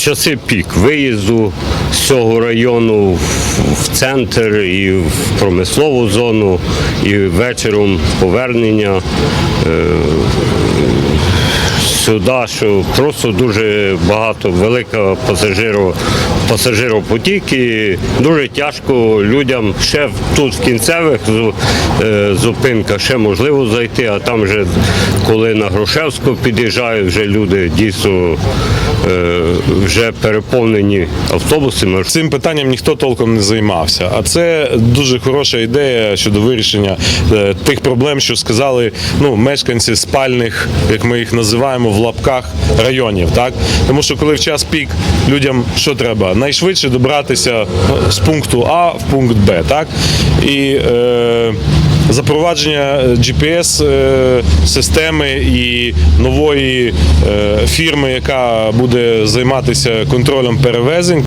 часи пік виїзду з цього району в- в центр і в промислову зону, і вечором повернення е, сюди, що просто дуже багато, велика пасажиро, пасажиропотік і дуже тяжко людям ще тут в кінцевих е, зупинках ще можливо зайти, а там вже коли на Грушевську під'їжджають, вже люди дійсно е, вже переповнені автобусами. Цим питанням ніхто толком не займався. А це дуже хороша ідея щодо вирішення е, тих проблем, що сказали ну, мешканці спальних, як ми їх називаємо, в лапках районів. Так? Тому що коли в час пік людям що треба? Найшвидше добратися ну, з пункту А в пункт Б. Так? І е, запровадження GPS е, системи і нової е, фірми, яка буде займатися контролем перевезень,